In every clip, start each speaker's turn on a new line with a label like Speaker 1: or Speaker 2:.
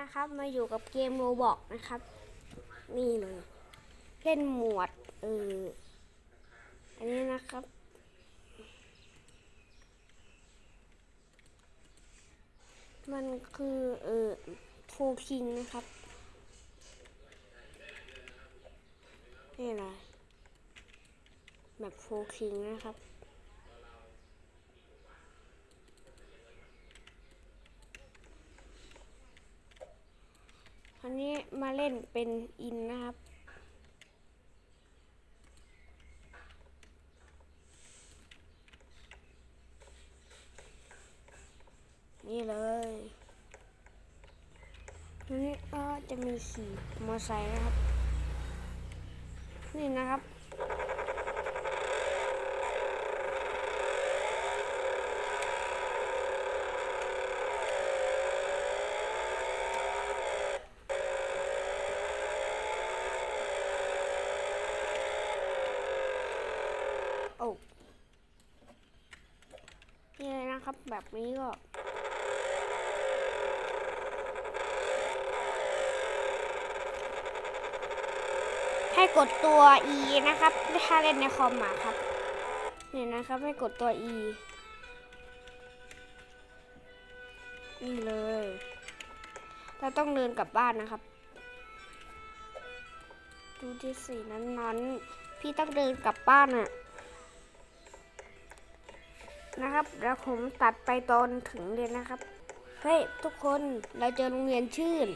Speaker 1: นะครับ มาอยู่กับเกมโรบอกนะครับ นี่เลย เล่นหมวดเอออันนี้นะครับ มันคือเออโฟคิงนะครับ นี่อะไรแบบโฟคิงนะครับ อันนี้ มาเล่นเป็นอินนะครับ นี่เลยนนี้ก็จะมีขี่มอไซค์นะครับ นี่นะครับ โอ้นี่เลยนะครับ แบบนี้ก็ให้กดตัว E นะครับ ถ้าเล่นในคอมอะครับนี่นะครับ ให้กดตัว E นี่เลย เราต้องเดินกลับบ้านนะครับ ดูที่สีนั้นนั้น พี่ต้องเดินกลับบ้านอะ นะครับ แล้วผมตัดไปตอนถึงเรียนนะครับ เฮ้ยทุกคนเราเจอโรงเรียนชื่น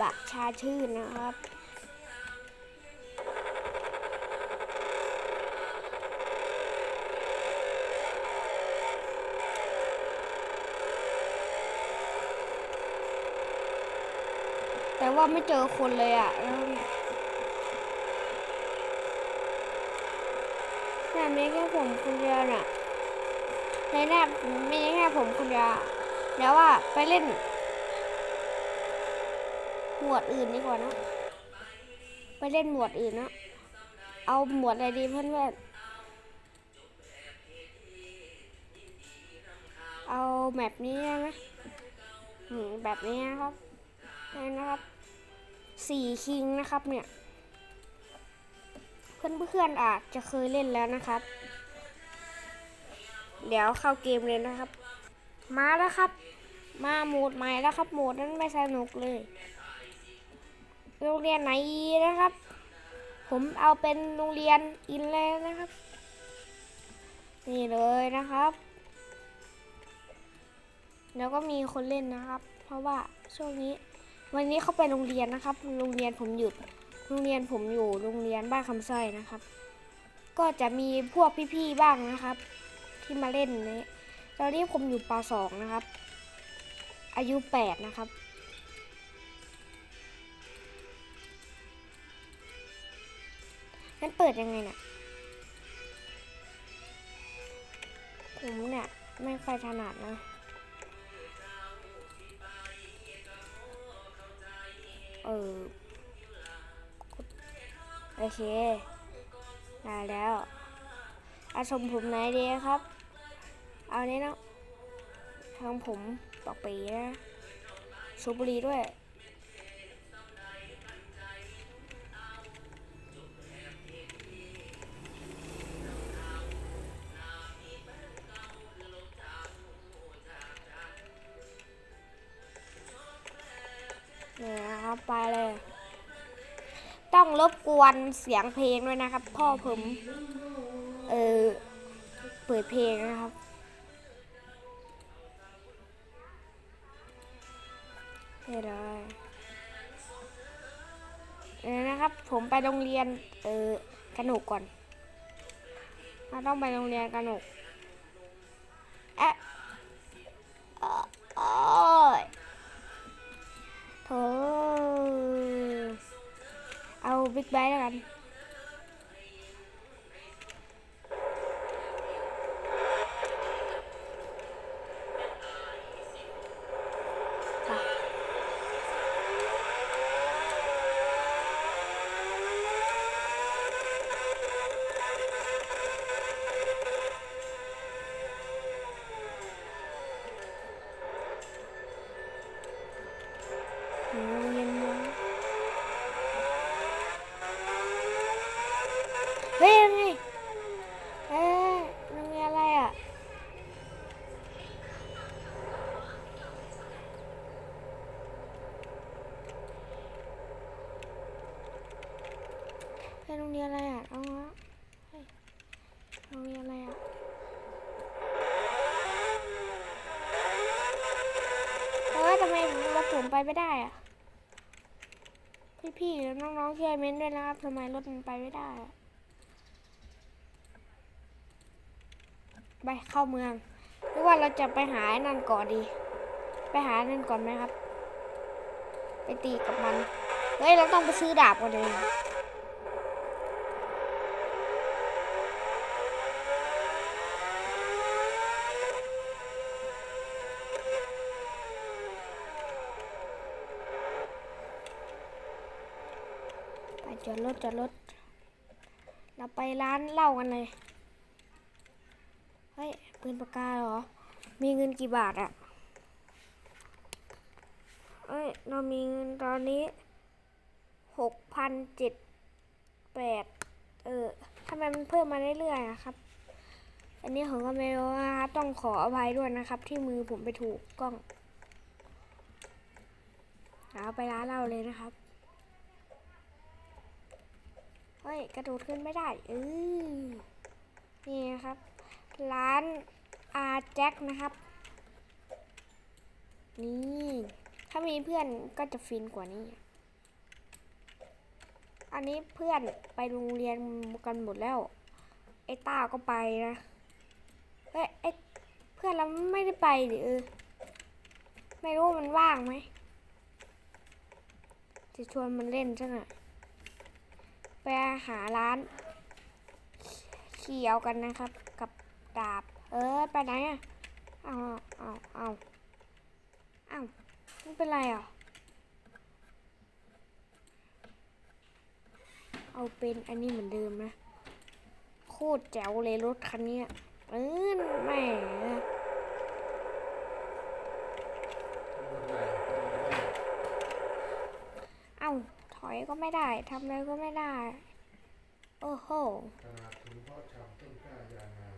Speaker 1: บักชาชื่นนะครับแต่ว่าไม่เจอคนเลยอะ่ะแต่ไม่แค่ผมคนเดียวน่ะ ในแนบไม่ใช่แค่ผมคนเดียวแล้วว่าไปเล่นหมวดอื่นดีกว่านะ ไปเล่นหมวดอื่นนะเอาหมวดอะไรดีเพื่อนเพื่อนเอาแบบนี้ได้ไหมแบบนี้นะครับนี่นะครับสี่คิงนะครับเนี่ย เพื่อนๆอาจจะเคยเล่นแล้วนะครับ เดี๋ยวเข้าเกมเลยนะครับ มาแล้วครับ มาโหมดใหม่แล้วครับโหมดนั้นไม่สนุกเลย โรงเรียนไหนนะครับ ผมเอาเป็นโรงเรียนอินเลยนะครับ นี่เลยนะครับ แล้วก็มีคนเล่นนะครับ เพราะว่าช่วงนี้ วันนี้เขาไปโรงเรียนนะครับ โรงเรียนผมหยุด โรงเรียนผมอยู่โรงเรียนบ้านคำสร้อยนะครับ ก็จะมีพวกพี่ๆบ้างนะครับ ที่มาเล่นนี้ตอนนี้ผมอยู่ป .2 นะครับ อายุ 8 นะครับนั่นเปิดยังไงเนี่ย ผมเนี่ยไม่ค่อยถนัดนะเออโอเค ได้แล้วอาชมผมไหนดีครับ เอาเนี้ยนะทางผมปอกปีนะสูบบุหรีด้วยเนี่นะครับไปเลย ต้องรบกวนเสียงเพลงด้วยนะครับ พ่อผม เออเปิดเพลงนะครับ นี่เลยเออนะครับ ผมไปโรงเรียน เออกระหนกก่อนเราต้องไปโรงเรียนกระหนกเอะเอ่อโอ้ยเธอเอาบิ๊กไบค์แล้วกัน ไปไม่ได้อะพี่ๆน้องๆช่วยเม้นด้วยนะครับทำไมรถมันไปไม่ได้อะไปเข้าเมืองหรือว่าเราจะไปหาไอ้นั่นก่อนดี ไปหาไอ้นั่นก่อนไหมครับ ไปตีกับมัน เฮ้ย เราต้องไปซื้อดาบก่อนเลย ไปจอด รถจอดรถ เราไปร้านเหล้ากันเลย เฮ้ยปืนปากกาเหรอ มีเงินกี่บาทอะเอ้ย เรามีเงินตอนนี้หกพันเจ็ดแปดเออทำไมมันเพิ่มมาเรื่อยๆอะครับ อันนี้ผมก็ไม่รู้นะครับ ต้องขออภัยด้วยนะครับ ที่มือผมไปถูกกล้อง เอาไปร้านเราเลยนะครับ เฮ้ย กระโดดขึ้นไม่ได้เออนี่นะครับ ร้านอาแจ็คนะครับ นี่ ถ้ามีเพื่อนก็จะฟินกว่านี้ อันนี้เพื่อนไปโรงเรียนกันหมดแล้ว ไอ้ต้าก็ไปนะเฮ้ยไอ้เพื่อนเราไม่ได้ไปดิเออไม่รู้มันว่างไหมจะชวนมันเล่นซะหน่อย ไปหาร้านเขียวกันนะครับ กับดาบ เออไปไหนอะเอาเอาเอาเอาไม่เป็นไรอะเอาเป็นอันนี้เหมือนเดิมนะ โคตรแจ๋วเลยรถคันนี้เออแหม่เอ้า ถอย ก็ไม่ได้ทำอะไรก็ไม่ได้ โอ้โห
Speaker 2: ขนาดถึงเพาะชำต้นกล้ายางา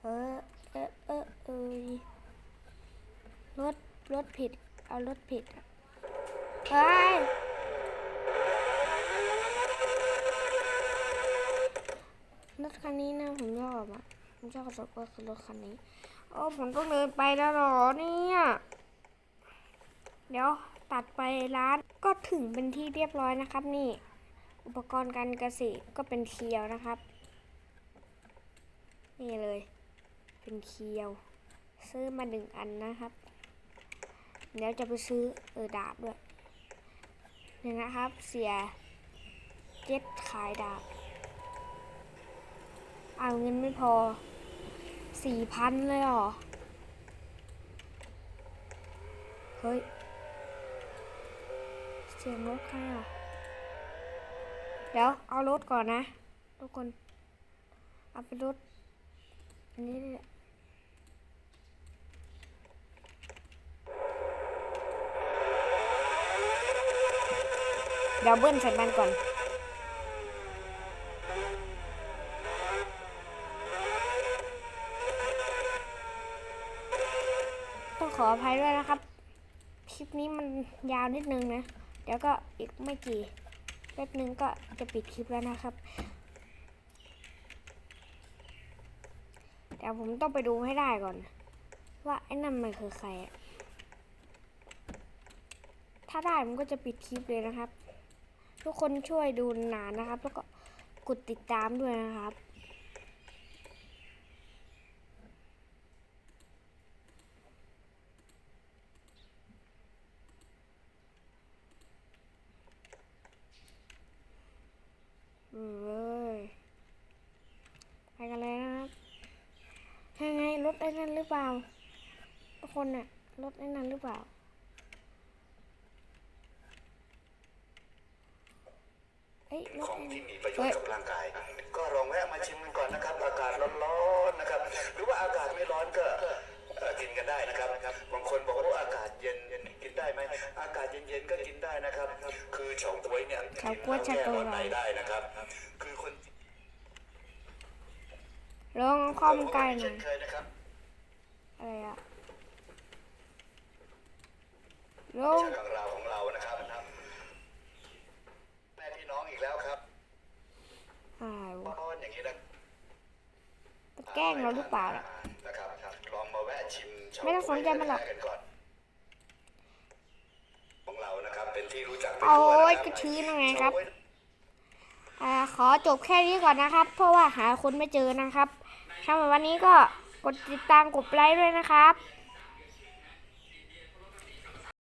Speaker 1: เออเออเออเอยรถรถผิด เอารถผิดเฮ้ยรถคันนี้นะผมชอบอะผมชอบสุดก็คือรถคันนี้โอ้ผมต้องเดินไปแล้วหรอเนี่ย เดี๋ยวตัดไปร้านก็ถึงเป็นที่เรียบร้อยนะครับ นี่ อุปกรณ์การเกษตรก็เป็นเคียวนะครับ นี่เลย เป็นเคียว ซื้อมาหนึ่งอันนะครับ เดี๋ยวจะไปซื้อเออดาบด้วยนี่นะครับ เสียเจ็ดขายดาบเอาเงินไม่พอสี่พันเลยเหรอ เฮ้ย สียงรถใครอะ เดี๋ยวเอารถก่อนนะ ทุกคน เอาไปรถ อันนี้เดี๋ยวเบิ้ลใส่มันก่อนต้องขออภัยด้วยนะครับ คลิปนี้มันยาวนิดนึงนะ เดี๋ยวก็อีกไม่กี่แป๊บนึงก็จะปิดคลิปแล้วนะครับเดี๋ยวผมต้องไปดูให้ได้ก่อน ว่าไอ้นั่นมันคือใคร ถ้าได้ผมก็จะปิดคลิปเลยนะครับ ทุกคนช่วยดูนานนะครับ แล้วก็กดติดตามด้วยนะครับ อืมเลยไปกันเลยนะครับยังไงร ถไอ้นั่นหรือเปล่าทุกคนเนี่ยรถไอ้นั่นหรือเปล่า เอ้ยรถ
Speaker 3: ของ
Speaker 1: ไอ้
Speaker 3: ที่
Speaker 1: นั่น
Speaker 3: มีประโยชน์กับร่างกาย ก็ลองแวะมาชิมกันก่อนนะครับ อากาศร้อนๆนะครับ หรือว่าอากาศไม่ร้อนก็เอ่อกินกันได้นะครับ บางคนบอกว่าอากาศเย็นๆก็กินได้นะครับ คือเฉาก๊วยเนี่ย
Speaker 1: เฉาก๊วย
Speaker 3: กินแล้วแก้ร้อน
Speaker 1: เฉาก๊วย
Speaker 3: ในได้นะครับ คือคน
Speaker 1: ลองข้อมนไก่หน่
Speaker 3: เช่
Speaker 1: อย
Speaker 3: นเคยนะครับ
Speaker 1: อะไรอะล
Speaker 3: ไม่
Speaker 1: ง
Speaker 3: ใช่ของเราของเรานะครับแม่พี่น้องอีกแล้วครับ
Speaker 1: อะไรวะ
Speaker 3: ป้อนอย่างนี้นะ
Speaker 1: จะแกล้งเราหรือเปล่าล่ะ
Speaker 3: นะครับลองมาแวะชิมเฉา
Speaker 1: ไม่ต้องสนใจมันหรอก
Speaker 3: แท้ๆกันก่อนของเรานะครับเป็นที่รู้จักไป
Speaker 1: โอ้
Speaker 3: ทั่วนะ
Speaker 1: ย
Speaker 3: ครับ
Speaker 1: กระชื้นยังไงครับ
Speaker 3: เฉาก๊วย
Speaker 1: อ่าขอจบแค่นี้ก่อนนะครับ เพราะว่าหาคนไม่เจอนะครับถ้าวันนี้ก็ กดติดตามกดไลค์ด้วยนะครับ